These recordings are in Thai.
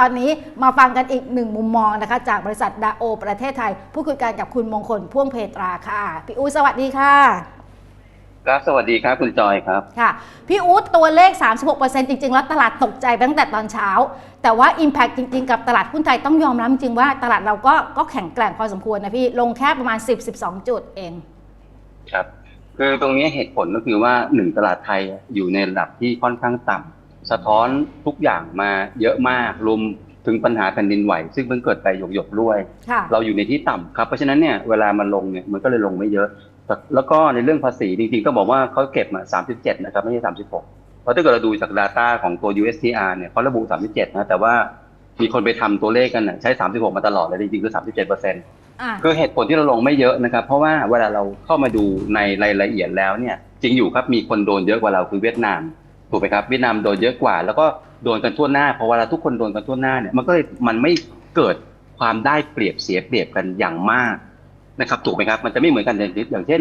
ตอนนี้มาฟังกันอีกหนึ่งมุมมองนะคะจากบริษัทดาโอ ประเทศไทย ผู้คุยกันกับคุณมงคลพ่วงเพตราค่ะ พี่อู๊ดสวัสดีค่ะครับสวัสดีครับคุณจอยครับค่ะพี่อู๊ดตัวเลข 36%จริง ๆ แล้วตลาดตกใจไปตั้งแต่ตอนเช้า แต่ว่า Impact จริง ๆ กับตลาดหุ้นไทยต้องยอมรับจริงๆว่าตลาดเราก็ก็แข็งแกร่งพอสมควรนะพี่ลงแค่ประมาณ 10-12 จุดเอง ครับ คือตรงนี้เหตุผลก็คือว่าหนึ่งตลาดไทยอยู่ในระดับที่ค่อนข้างต่ำ สะท้อนทุกอย่างมาเยอะมากรวมถึงปัญหาแผ่นดินไหว ซึ่งเพิ่งเกิดไปหยกๆด้วยค่ะเราอยู่ในที่ต่ำครับเพราะฉะนั้นเนี่ยเวลามันลงเนี่ยมันก็เลยลงไม่เยอะแต่แล้วก็ในเรื่องภาษีจริงๆ ก็บอกว่าเขาเก็บมา 37 นะครับ ไม่ใช่ 36 เพราะถ้าเกิดเราดูจาก Data ของตัว USTR เนี่ยเขาระบุ 37 นะแต่ว่ามีคนไปทำตัวเลขกันนะใช้ 36 มาตลอดเลยจริงๆคือ 37เปอร์เซ็นต์อะคือเหตุผลที่เราลงไม่เยอะนะครับ เพราะว่าเวลาเราเข้ามาดูในรายละเอียดแล้วเนี่ยจริงอยู่ครับมีคนโดนเยอะกว่าเราคือเวียดนาม ถูกไหมครับเวียดนามโดนเยอะกว่า แล้วก็โดนกันทั่วหน้าพอเวลาทุกคนโดนกันทั่วหน้าเนี่ยมันก็เลยมันไม่เกิดความได้เปรียบเสียเปรียบกันอย่างมากนะครับถูกไหมครับมันจะไม่เหมือนกันอย่างอย่างเช่น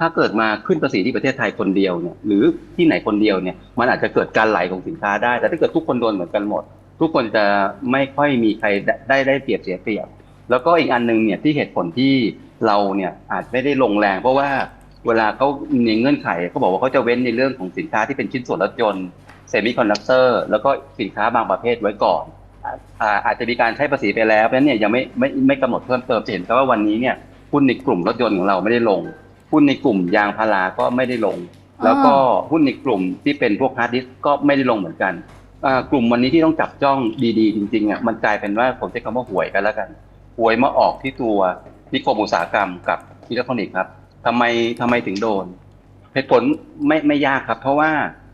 ถ้าเกิดมาขึ้นภาษีที่ประเทศไทยคนเดียวเนี่ยหรือที่ไหนคนเดียวเนี่ยมันอาจจะเกิดการไหลของสินค้าได้ แต่ถ้าเกิดทุกคนโดนเหมือนกันหมด ทุกคนจะไม่ค่อยมีใครได้ได้ได้เปรียบเสียเปรียบ แล้วก็อีกอันหนึงเนี่ยที่เหตุผลที่เราเนี่ยอาจไม่ได้ลงแรง เพราะว่า เวลาเขามีเงื่อนไขเขาบอกว่าเขาจะเว้นในเรื่องของสินค้าที่เป็นชิ้นส่วนรถยนต์เซมิคอนดักเตอร์แล้วก็สินค้าบางประเภทไว้ก่อนอ่าอ่าอาจจะมีการใช้ภาษีไปแล้วเพราะฉะนั้นเนี่ยยังไม่ไม่ไม่กำหนดเพิ่มเติมจะเห็นครับว่าวันนี้เนี่ยหุ้นในกลุ่มรถยนต์ของเราไม่ได้ลงหุ้นในกลุ่มยางพาราก็ไม่ได้ลง แล้วก็หุ้นในกลุ่มที่เป็นพวกฮาร์ดดิสก์ก็ไม่ได้ลงเหมือนกันอ่ากลุ่มวันนี้ที่ต้องจับจ้องดีๆ จริงๆอะมันกลายเป็นว่าผมใช้คำว่าหวยกันแล้วกันหวยมาออกที่ตัวนิคมอุตสาหกรรมกับอิเล็กทรอนิกส์ครับ ทำไมทำไมถึงโดนเหตุผลไม่ไม่ยากครับ เพราะว่า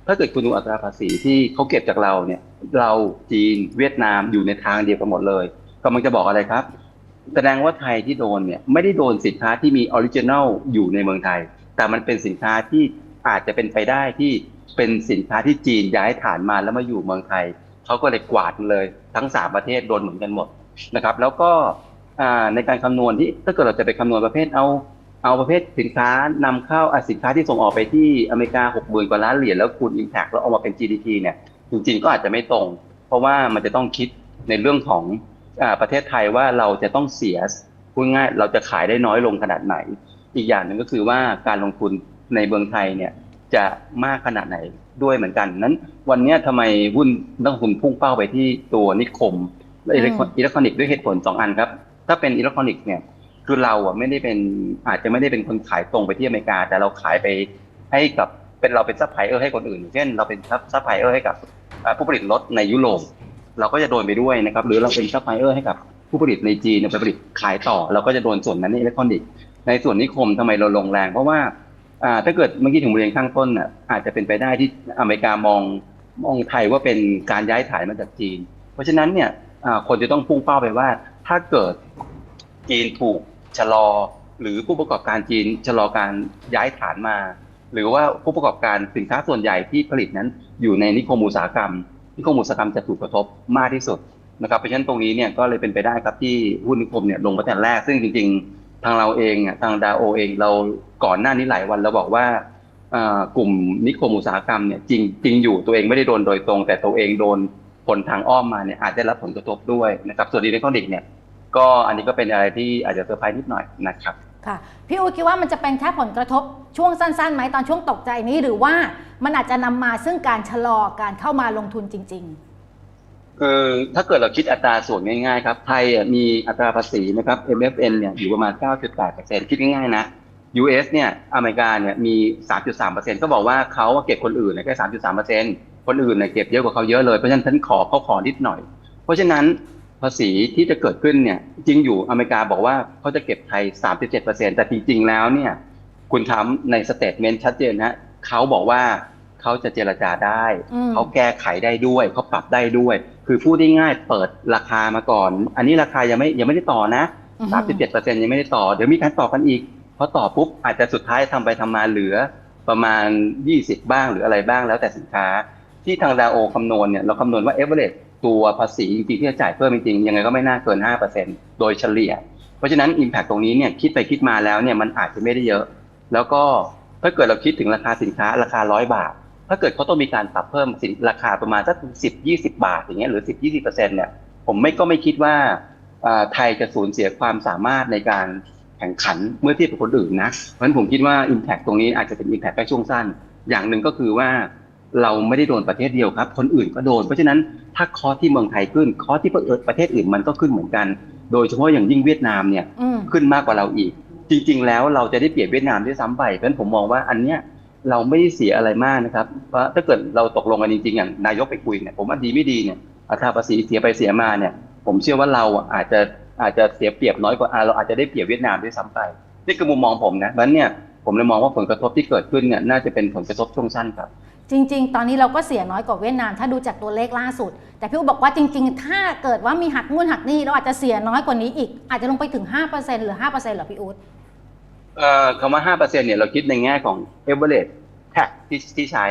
ถ้าเกิดคุณดูอัตราภาษีที่เขาเก็บจากเราเนี่ย เราจีนเวียดนามอยู่ในทางเดียวกันหมดเลยกำลังจะบอกอะไรครับ แสดงว่าไทยที่โดนเนี่ยไม่ได้โดนสินค้าที่มีออริจินัลอยู่ในเมืองไทย แต่มันเป็นสินค้าที่อาจจะเป็นไปได้ที่เป็นสินค้าที่จีนย้ายฐานมาแล้วมาอยู่เมืองไทยเขาก็เลยกวาดเลยทั้งสามประเทศโดนเหมือนกันหมดนะครับ แล้วก็ในการคำนวณที่ถ้าเกิดเราจะไปคำนวณประเภทเอา เอาประเภทสินค้านำเข้าอะสินค้าที่ส่งออกไปที่อเมริกา6 0,000กว่าล้านเหรียญแล้วคูณ Impact แล้วเอามาเป็น GDP เนี่ยจริงๆก็อาจจะไม่ตรง เพราะว่ามันจะต้องคิดในเรื่องของอาประเทศไทยว่าเราจะต้องเสียพูดง่ายเราจะขายได้น้อยลงขนาดไหน อีกอย่างหนึ่งก็คือว่าการลงทุนในเมืองไทยเนี่ยจะมากขนาดไหนด้วยเหมือนกันนั้น วันเนี้ยทำไมหุ้นนักลงทุนพุ่งเป้าไปที่ตัวนิคมและอิเล็กทรออิเล็กทรอนิกส์ด้วยเหตุผลสองอันครับ ถ้าเป็นอิเล็กทรอนิกส์เนี่ย คือเราอะไม่ได้เป็นอาจจะไม่ได้เป็นคนขายตรงไปที่อเมริกา แต่เราขายไปให้กับเป็นเราเป็นซัพพลายเออร์ให้คนอื่น เช่น เราเป็นซัพพลายเออร์ให้กับผู้ผลิตรถในยุโรปเราก็จะโดนไปด้วยนะครับ หรือเราเป็นซัพพลายเออร์ให้กับผู้ผลิตในจีนไปผลิตขายต่อ เราก็จะโดนส่วนนั้นในอิเล็กทรอนิกส์ในส่วนนิคมทำไมเราลงแรง เพราะว่าถ้าเกิดเมื่อกี้ถึงเรียนข้างต้นอะอาจจะเป็นไปได้ที่อเมริกามองมองไทยว่าเป็นการย้ายฐานมาจากจีน เพราะฉะนั้นเนี่ยคนจะต้องพุ่งเป้าไปว่าถ้าเกิดจีนถูก ชะลอ หรือผู้ประกอบการจีนชะลอการย้ายฐานมา หรือว่าผู้ประกอบการสินค้าส่วนใหญ่ที่ผลิตนั้นอยู่ในนิคมอุตสาหกรรม นิคมอุตสาหกรรมจะถูกกระทบมากที่สุดนะครับเพราะฉะนั้นตรงนี้เนี่ยก็เลยเป็นไปได้ครับที่หุ้นนิคมเนี่ยลงมาแต่แรกซึ่งจริง ๆ ทางเราเองทางดาโอเองเราก่อนหน้านี้หลายวันเราบอกว่ากลุ่มนิคมอุตสาหกรรมเนี่ยจริงจริงอยู่ตัวเองไม่ได้โดนโดยตรง แต่ตัวเองโดนผลทางอ้อมมาเนี่ยอาจจะได้รับผลกระทบด้วยนะครับส่วนอิเล็กทรอนิกส์เนี่ย ก็อันนี้ก็เป็นอะไรที่อาจจะเซอร์ไพรส์นิดหน่อยนะครับ ค่ะ พี่อู๊ดคิดว่ามันจะเป็นแค่ผลกระทบช่วงสั้นๆไหมตอนช่วงตกใจนี้หรือว่ามันอาจจะนำมาซึ่งการชะลอการเข้ามาลงทุนจริงคือถ้าเกิดเราคิดอัตราส่วนง่ายๆครับไทยอะมีอัตราภาษีนะครับ MFN เนี่ยอยู่ประมาณ 9.8%คิดง่ายๆนะ US เนี่ยอเมริกาเนี่ยมี 3.3%ก็บอกว่าเขาเก็บคนอื่นเนี่ยแค่ 3.3%คนอื่นเนี่ยเก็บเยอะกว่าเขาเยอะเลย เพราะฉะนั้นฉันขอเขาขอนิดหน่อย เพราะฉะนั้น ภาษีที่จะเกิดขึ้นเนี่ย จริงอยู่อเมริกาบอกว่าเขาจะเก็บไทย 37%แต่จริง ๆ แล้วเนี่ย คุณทำในสเตทเมนต์ชัดเจนนะเขาบอกว่าเขาจะเจรจาได้อืมเขาแก้ไขได้ด้วย เขาปรับได้ด้วย คือพูดได้ง่ายเปิดราคามาก่อน อันนี้ราคายังไม่ยังไม่ได้ต่อนะอือฮึสามสิบเจ็ดเปอร์เซ็นยังไม่ได้ต่อ เดี๋ยวมีการต่อกันอีกพอต่อปุ๊บอาจจะสุดท้ายทำไปทำมาเหลือประมาณยี่สิบบ้างหรืออะไรบ้างแล้วแต่สินค้า ที่ทางดาโอคำนวณเนี่ยเราคำนวณว่าเอเวอเร ตัวภาษีจริงๆที่จะจ่ายเพิ่มจริงๆยังไงก็ไม่น่าเกินห้าเปอร์เซ็นโดยเฉลี่ย เพราะฉะนั้น Impact ตรงนี้เนี่ยคิดไปคิดมาแล้วเนี่ยมันอาจจะไม่ได้เยอะ แล้วก็ถ้าเกิดเราคิดถึงราคาสินค้าราคาร้อยบาท ถ้าเกิดเขาต้องมีการปรับเพิ่มสินราคาประมาณสักสิบยี่สิบาทอย่างเงี้ยหรือสิบยี่สิบเปอร์เซ็นเนี่ยผมไม่ก็ไม่คิดว่าอ่าไทยจะสูญเสียความสามารถในการแข่งขันเมื่อเทียบกับคนอื่นนะเพราะฉะนั้นผมคิดว่า Impact ตรงนี้อาจจะเป็น Impact แค่ช่วงสั้น อย่างหนึ่งก็คือว่า เราไม่ได้โดนประเทศเดียวครับ คนอื่นก็โดน เพราะฉะนั้นถ้าคอร์สที่เมืองไทยขึ้น คอร์สที่ประเทศอื่นมันก็ขึ้นเหมือนกัน โดยเฉพาะอย่างยิ่งเวียดนามเนี่ยอืมขึ้นมากกว่าเราอีก จริง ๆ แล้วเราจะได้เปรียบเวียดนามด้วยซ้ำไป เพราะฉะนั้นผมมองว่าอันเนี้ยเราไม่ได้เสียอะไรมากนะครับเพราะถ้าเกิดเราตกลงกันจริงๆอย่างนายกไปคุยเนี่ยผมว่าดีไม่ดีเนี่ยอัตราภาษีเสียไปเสียมาเนี่ย ผมเชื่อว่าเราอะอาจจะอาจจะเสียเปรียบน้อยกว่าอ่าเราอาจจะได้เปรียบเวียดนามด้วยซ้ำไปนี่คือมุมมองผมนะเพราะฉะนั้นเนี่ยผมเลยมองว่าผลกระทบที่เกิดขึ้นเนี่ยน่าจะเป็นผลกระทบช่วงสั้นครับ จริง ๆ ตอนนี้เราก็เสียน้อยกว่าเวียดนาม ถ้าดูจากตัวเลขล่าสุด แต่พี่อูบอกว่าจริง ๆ ถ้าเกิดว่ามีหักนู่นหักนี่เราอาจจะเสียน้อยกว่านี้อีก อาจจะลงไปถึง 5%หรือ 5%เหรอพี่อู๋เอ่อคำว่าห้าเปอร์เซ็นเนี่ยเราคิดในแง่ของ average tax ที่ที่ใช้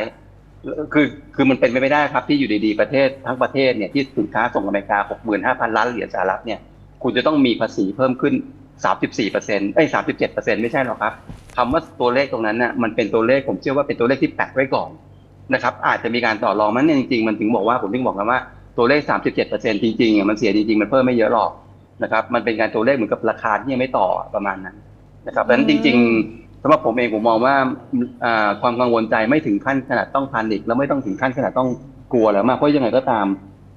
คือคือมันเป็นไปไม่ได้ครับที่อยู่ดีๆประเทศทั้งประเทศเนี่ยที่สินค้าส่งอเมริกาหกหมื่นห้าพันล้านเหรียญสหรัฐเนี่ยคุณจะต้องมีภาษีเพิ่มขึ้นสามสิบสี่เปอร์เซ็นต์เอ้ยสามสิบเจ็ดเปอร์เซ็นต์ไม่ใช่หรอกครับคำว่าตัวเลขตรงนั้นน่ะมันเป็นตัวเลขผมเชื่อว่าเป็นตัวเลขที่แปะไว้ก่อน นะครับอาจจะมีการต่อรองมันเนี่ยจริงๆมันถึงบอกว่าผมถึงบอกกันว่าตัวเลขสามสิบเจ็ดเปอร์เซ็นต์จริงๆอะมันเสียจริงๆ มันเพิ่มไม่เยอะหรอกนะครับมันเป็นการตัวเลขเหมือนกับราคาที่ยังไม่ต่อประมาณนั้นนะครับดังนั้นจริง ๆสำหรับผมเองผมมองว่าอ่าความกังวลใจไม่ถึงขั้นขนาดต้องพันอีกแล้วไม่ต้องถึงขั้นขนาดต้องกลัวแล้วมากเพราะยังไงก็ตาม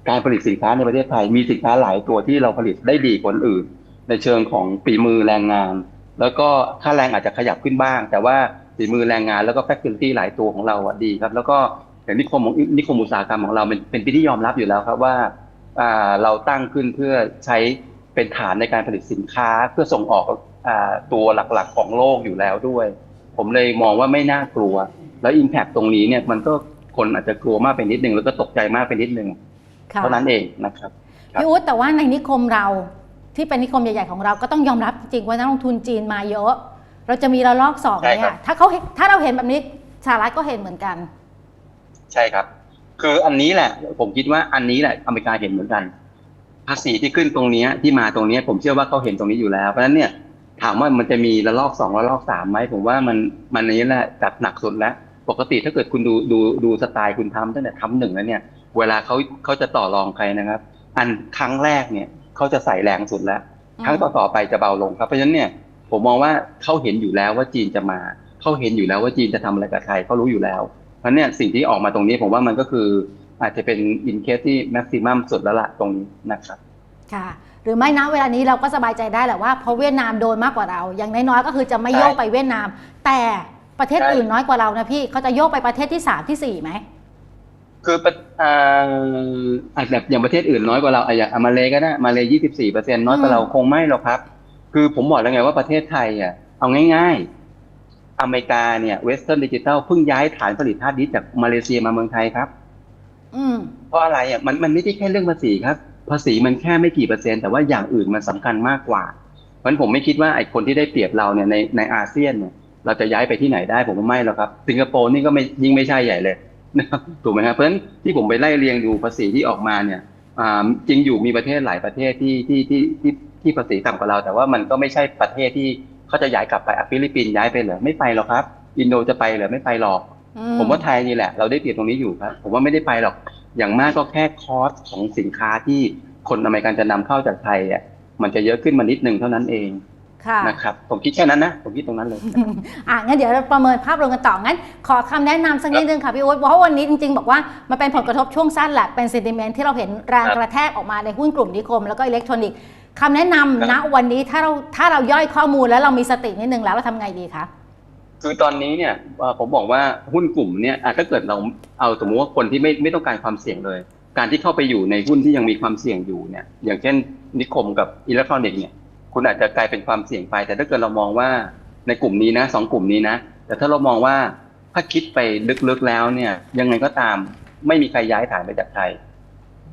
การผลิตสินค้าในประเทศไทยมีสินค้าหลายตัวที่เราผลิตได้ดีกว่าคนอื่น ในเชิงของฝีมือแรงงาน แล้วก็ค่าแรงอาจจะขยับขึ้นบ้าง แต่ว่า ฝีมือแรงงานแล้วก็แฟค i ิ i ตี้หลายตัวของเราอะดีครับ แล้วก็อย่างนิคมของนิคมอุตสาหกรรมของเราเป็นเป็นที่ยอมรับอยู่แล้วครับว่าอ่าเราตั้งขึ้นเพื่อใช้เป็นฐานในการผลิตสินค้าเพื่อส่งออกอ่าตัวหลักๆของโลกอยู่แล้วด้วย ผมเลยมองว่าไม่น่ากลัว แล้ว Impact ตรงนี้เนี่ยมันก็คนอาจจะกลัวมากไปนิดนึงแล้วก็ตกใจมากไปนิดนึงค่ะเท่านั้นเองนะครับครับพี่อู๋แต่ว่าในนิคมเราที่เป็นนิคมใหญ่ๆของเราก็ต้องยอมรับจริงๆว่านักลงทุนจีนมาเยอะ เราจะมีระลอกสองไหมใช่ครัอะบถ้าเขาเห็นถ้าเราเห็นแบบนี้สหรัฐก็เห็นเหมือนกัน ใช่ครับ คืออันนี้แหละ ผมคิดว่าอันนี้แหละอเมริกาเห็นเหมือนกัน ภาษีที่ขึ้นตรงเนี้ยที่มาตรงเนี้ยผมเชื่อว่าเขาเห็นตรงนี้อยู่แล้วเพราะฉะนั้นเนี่ยถามว่ามันจะมีระลอกสองระลอกสามไหมผมว่ามันมันอันนี้แหละจัดหนักสุดแล้ว ปกติถ้าเกิดคุณดูดูดูสไตล์คุณทำตั้งแต่ทำหนึ่งแล้วเนี่ย เวลาเขาเขาจะต่อรองใครนะครับ อันครั้งแรกเนี่ยเขาจะใส่แรงสุดแล้ว ครั้งต่อๆไปจะเบาลงครับเพราะฉะนั้นเนี่ย ผมมองว่าเขาเห็นอยู่แล้วว่าจีนจะมาเขาเห็นอยู่แล้วว่าจีนจะทำอะไรกับไทยเขารู้อยู่แล้ว เพราะฉะนั้นเนี่ยสิ่งที่ออกมาตรงนี้ผมว่ามันก็คืออาจจะเป็นอินเคสที่แม็กซิมัมสุดแล้วล่ะตรงนี้นะครับค่ะหรือไม่นะเวลานี้เราก็สบายใจได้แหละว่าเพราะเวียดนามโดนมากกว่าเรา อย่างน้อยๆก็คือจะไม่ใช่โยกไปเวียดนาม แต่ประเทศใช่อื่นน้อยกว่าเรานะพี่เขาจะโยกไปประเทศที่สามที่สี่ไหมคือประอ่าอาจแบบอย่างประเทศอื่นน้อยกว่าเราอะอย่างอะมาเลก็ได้มาเลยี่สิบสี่เปอร์เซ็นน้อยกว่าเราคงไม่หรอกครับ คือผมบอกแล้วไงว่าประเทศไทยอะเอาง่ายๆ อเมริกาเนี่ยเวสเทิร์นดิจิต l เพิ่งย้ายฐานผลิตฮาร์ดดิสก์จากมาเลเซียมาเมืองไทยครับ อืมเพราะอะไรอะมันมันไม่ใช่แค่เรื่องภาษีครับ ภาษีมันแค่ไม่กี่เปอร์เซ็นต์แต่ว่าอย่างอื่นมันสำคัญมากกว่าเพราะฉะนั้นผมไม่คิดว่าไอ้คนที่ได้เปรียบเราเนี่ยในในอาเซียนเนี่ยเราจะย้ายไปที่ไหนได้ผมว่าไม่หรอกครับ สิงคโปร์นี่ก็ไม่ยิ่งไม่ใช่ใหญ่เลยนะครับถูกไหมครับเพราะฉะนั้นที่ผมไปไล่เรียงดูภาษีที่ออกมาเนี่ยอ่าจริงอยู่มีประเทศหลายประเทศที่ที่ที่ที่ ที่ภาษีต่ำกว่าเรา แต่ว่ามันก็ไม่ใช่ประเทศที่เขาจะย้ายกลับไปอะฟิลิปปินส์ย้ายไปเหรอไม่ไปหรอกครับ อินโดจะไปเหรอไม่ไปหรอกอืผมว่าไทยนี่แหละ เราได้เปรียบตรงนี้อยู่ครับผมว่าไม่ได้ไปหรอก อย่างมากก็แค่คอสของสินค้าที่คนอเมริกันจะนำเข้าจากไทยอะมันจะเยอะขึ้นมานิดนึงเท่านั้นเองค่ะนะครับผมคิดแค่นั้นนะ ผมคิดตรงนั้นเลยอะงั้นเดี๋ยวเราประเมินภาพรวมกันต่องั้น ขอคำแนะนำสักนิดนึงค่ะพี่อุ๊ดเพราะว่าวันนี้จริงๆ บอกว่ามันเป็นผลกระทบช่วงสั้นแหละเป็นเซนติเมนต์ที่เราเห็นแรงครับกระแทกออกมาในหุ้นกลุ่มนิคม แล้วก็อิเล็กทรอนิกส์ คำแนะนำครัณบวันนี้ถ้าเราถ้าเราย่อยข้อมูลแล้วเรามีสตินิดนึงแล้วเราทำไงดีคะคือตอนนี้เนี่ยเอ่อผมบอกว่าหุ้นกลุ่มเนี่ยอะถ้าเกิดเราเอาสมมุติว่าคนที่ไม่ไม่ต้องการความเสี่ยงเลย การที่เข้าไปอยู่ในหุ้นที่ยังมีความเสี่ยงอยู่เนี่ย อย่างเช่น นิคมกับอิเล็กทรอนิกส์เนี่ย คุณอาจจะกลายเป็นความเสี่ยงไป แต่ถ้าเกิดเรามองว่าในกลุ่มนี้นะสองกลุ่มนี้นะ แต่ถ้าเรามองว่าถ้าคิดไปลึกๆแล้วเนี่ย ยังไงก็ตามไม่มีใครย้ายฐานไปจากไทย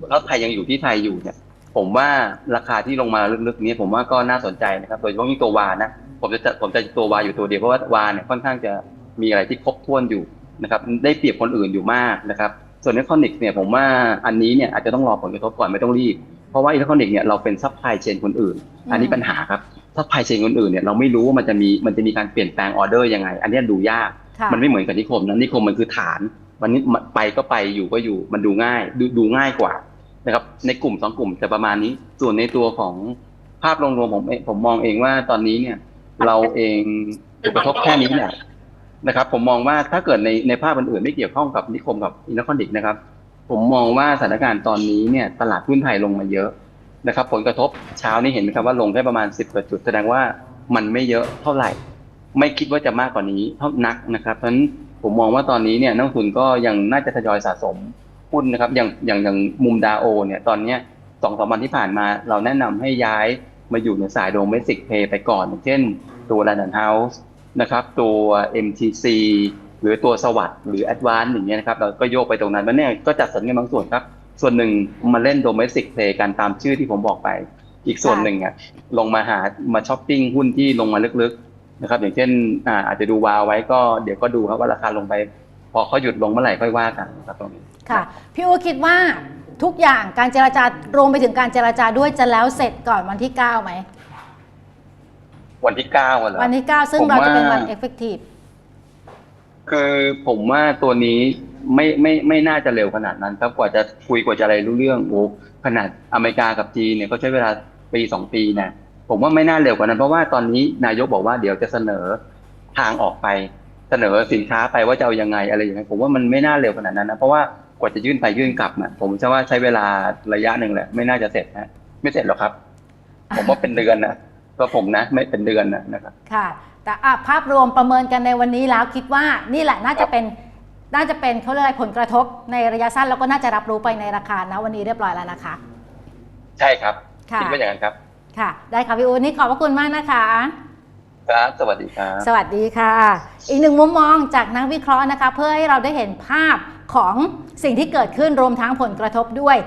แล้วไทยยังอยู่ที่ไทยอยู่เนี่ย ผมว่าราคาที่ลงมาลึกๆนี้ผมว่าก็น่าสนใจนะครับโดยเฉพาะยิ่งตัววานะผมจะผมจะตัววาอยู่ตัวเดียวเพราะว่าวาเนี่ยค่อนข้างจะมีอะไรที่ครบถ้วนอยู่นะครับได้เปรียบคนอื่นอยู่มากนะครับส่วนอิเล็กทรอนิกส์เนี่ยผมว่าอันนี้เนี่ยอาจจะต้องรอผลกระทบก่อนไม่ต้องรีบ เพราะว่าอิเล็กทรอนิกส์เนี่ยเราเป็นซัพพลายเชนคนอื่น อันนี้ปัญหาครับซัพพลายเชนคนอื่นเนี่ยเราไม่รู้ว่ามันจะมีมันจะมีการเปลี่ยนแปลงออเดอร์ยังไง อันเนี้ยดูยากค่ะมันไม่เหมือนกับนิคมนะนิคมมันคือฐานวันนี้ไปก็ไปอยู่ก็อยู่มันดูง่ายดูดูง่ายกว่า นะครับ ในกลุ่มสองกลุ่มจะประมาณนี้ ส่วนในตัวของภาพรวมผมเองผมมองเองว่าตอนนี้เนี่ย เราเองถูกระทบแค่นี้เนี่ยนะครับ ผมมองว่าถ้าเกิดในในภาพอื่นๆไม่เกี่ยวข้องกับนิคมกับอินทรอนิกนะครับ ผมมองว่าสถานการณ์ตอนนี้เนี่ย ตลาดหุ้นไทยลงมาเยอะนะครับ ผลกระทบเช้านี้เห็นไหมครับว่าลงแค่ประมาณสิบกว่าจุดแสดงว่ามันไม่เยอะเท่าไหร่ ไม่คิดว่าจะมากกว่านี้เท่านักนะครับเพราะฉะนั้นผมมองว่าตอนนี้เนี่ยนักทุนก็ยังน่าจะทยอยสะสม หุ้นนะครับอย่างอย่างอย่างมุมดาโอเนี่ยตอนเนี้ยสองสามวันที่ผ่านมา เราแนะนำให้ย้ายมาอยู่ในสายโดเมสิกเพย์ไปก่อนอย่างเช่นตัว London House นะครับตัว MTC หรือตัวสวัสด์หรือ Advance อย่างเงี้ยนะครับเราก็โยกไปตรงนั้นมันเนี่ยก็จัดสรรเงินบางส่วนครับ ส่วนหนึ่งมาเล่นโดเมสิกเพย์กันตามชื่อที่ผมบอกไป อีกส่วนหนึ่งอะลงมาหามาช้อปปิ้งหุ้นที่ลงมาลึกๆนะครับอย่างเช่นอ่าอาจจะดูวาวไว้ก็เดี๋ยวก็ดูครับว่าราคาลงไป พอเขาหยุดลงเมื่อไหร่ค่อยว่ากันครับตรงนี้ ค่ะ พี่อูคิดว่าทุกอย่างการเจรจารวมไปถึงการเจรจาด้วยจะแล้วเสร็จก่อนวันที่9ไหม วันที่เก้าอะเหรอวันที่9ซึ่งผมเราจะเป็นวันว่า effective คือผมว่าตัวนี้ไม่ไม่ไม่น่าจะเร็วขนาดนั้นครับกว่าจะคุยกว่าจะอะไรรู้เรื่องโอ้ขนาดอเมริกากับจีนเนี่ยก็ใช้เวลาปีสองปีนะผมว่าไม่น่าเร็วกว่านั้น เพราะว่าตอนนี้นายกบอกว่าเดี๋ยวจะเสนอทางออกไป เสนอสินค้าไปว่าจะเอายังไงอะไรอย่างเงี้ยผมว่ามันไม่น่าเร็วขนาดนั้นนะเพราะว่ากว่าจะยื่นไปยื่นกลับนะผมเชื่อว่าใช้เวลาระยะหนึ่งแหละไม่น่าจะเสร็จนะไม่เสร็จหรอกครับ ผมว่าเป็นเดือนนะก็ผมนะไม่เป็นเดือนนะนะครับค่ะ แต่อะภาพรวมประเมินกันในวันนี้แล้วคิดว่านี่แหละน่าจะเป็นน่าจะเป็นเขาเรียกอะไรผลกระทบในระยะสั้นแล้วก็น่าจะรับรู้ไปในราคานะวันนี้เรียบร้อยแล้วนะคะ ใช่ครับค่ะคิดว่าอย่างนั้นครับ ค่ะ ได้ค่ะพี่อูนี่ขอบพระคุณมากนะคะ ครับ สวัสดีครับ สวัสดีค่ะ อีกหนึ่งมุมมองจากนักวิเคราะห์นะคะ เพื่อให้เราได้เห็นภาพของสิ่งที่เกิดขึ้นรวมทั้งผลกระทบด้วย